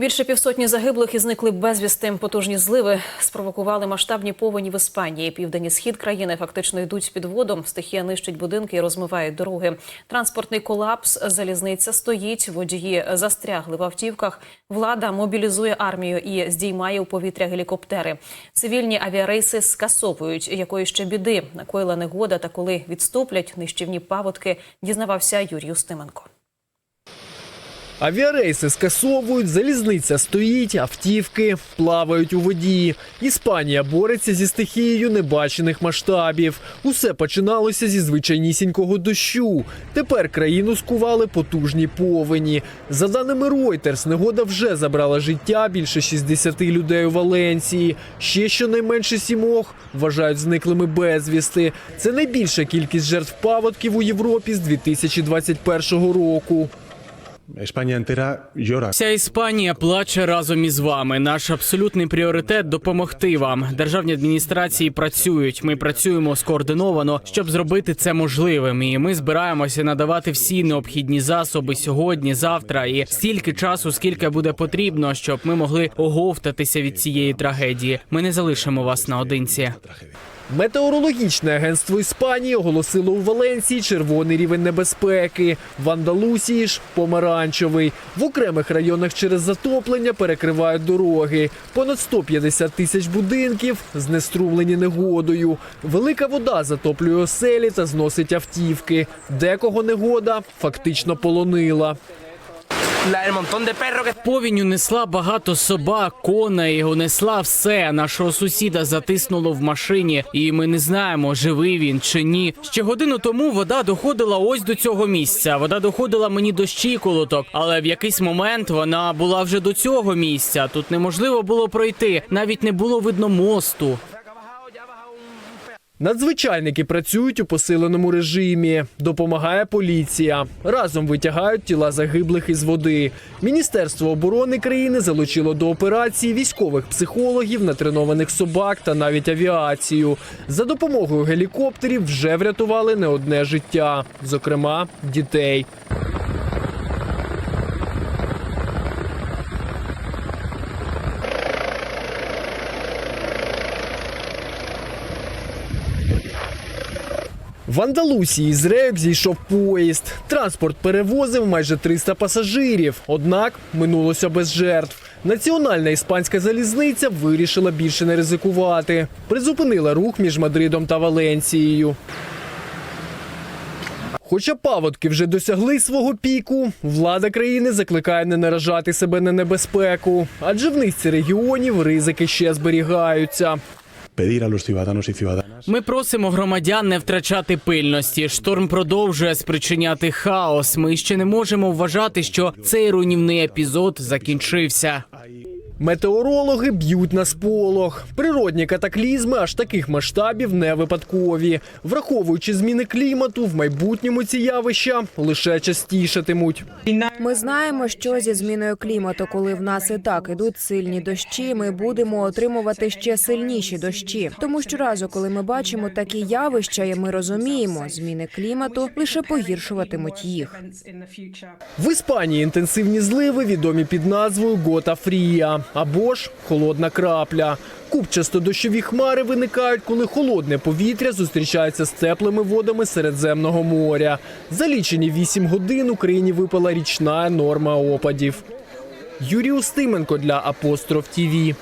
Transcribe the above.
Більше півсотні загиблих і зникли безвісти. Потужні зливи спровокували масштабні повені в Іспанії. Південь і схід країни фактично йдуть під водом. Стихія нищить будинки і розмиває дороги. Транспортний колапс, залізниця стоїть. Водії застрягли в автівках. Влада мобілізує армію і здіймає у повітря гелікоптери. Цивільні авіарейси скасовують. Якої ще біди накоїла негода та коли відступлять нищівні паводки, дізнавався Юрій Устименко. Авіарейси скасовують, залізниця стоїть, автівки плавають у воді. Іспанія бореться зі стихією небачених масштабів. Усе починалося зі звичайнісінького дощу. Тепер країну скували потужні повені. За даними Reuters, негода вже забрала життя більше 60 людей у Валенції. Ще щонайменше сімох вважають зниклими безвісти. Це найбільша кількість жертв паводків у Європі з 2021 року. España entera llora. Вся Іспанія плаче разом із вами. Наш абсолютний пріоритет допомогти вам. Державні адміністрації працюють. Ми працюємо скоординовано, щоб зробити це можливим. І ми збираємося надавати всі необхідні засоби сьогодні, завтра і стільки часу, скільки буде потрібно, щоб ми могли оговтатися від цієї трагедії. Ми не залишимо вас наодинці. Метеорологічне агентство Іспанії оголосило у Валенції червоний рівень небезпеки. В Андалусії ж помаранчевий. В окремих районах через затоплення перекривають дороги. Понад 150 тисяч будинків знеструмлені негодою. Велика вода затоплює оселі та зносить автівки. Декого негода фактично полонила. Повінь унесла багато собак, коней, унесла все. Нашого сусіда затиснуло в машині, і ми не знаємо, живий він чи ні. Ще годину тому вода доходила ось до цього місця. Вода доходила мені до щиколоток, але в якийсь момент вона була вже до цього місця. Тут неможливо було пройти, навіть не було видно мосту. Надзвичайники працюють у посиленому режимі. Допомагає поліція. Разом витягають тіла загиблих із води. Міністерство оборони країни залучило до операції військових психологів, натренованих собак та навіть авіацію. За допомогою гелікоптерів вже врятували не одне життя, зокрема дітей. В Андалусії з рейок зійшов поїзд. Транспорт перевозив майже 300 пасажирів. Однак минулося без жертв. Національна іспанська залізниця вирішила більше не ризикувати. Призупинила рух між Мадридом та Валенцією. Хоча паводки вже досягли свого піку, влада країни закликає не наражати себе на небезпеку, адже в низці регіонів ризики ще зберігаються. Ми просимо громадян не втрачати пильності. Шторм продовжує спричиняти хаос. Ми ще не можемо вважати, що цей руйнівний епізод закінчився. Метеорологи б'ють на сполох. Природні катаклізми аж таких масштабів не випадкові. Враховуючи зміни клімату, в майбутньому ці явища лише частішатимуть. Ми знаємо, що зі зміною клімату, коли в нас і так ідуть сильні дощі, ми будемо отримувати ще сильніші дощі. Тому щоразу, коли ми бачимо такі явища, і ми розуміємо, зміни клімату лише погіршуватимуть їх. В Іспанії інтенсивні зливи відомі під назвою Гота Фрія або ж холодна крапля. Купчасто дощові хмари виникають, коли холодне повітря зустрічається з теплими водами Середземного моря. За лічені 8 годин Україні випала річна норма опадів. Юрій Устименко для Апостроф ТІВІ.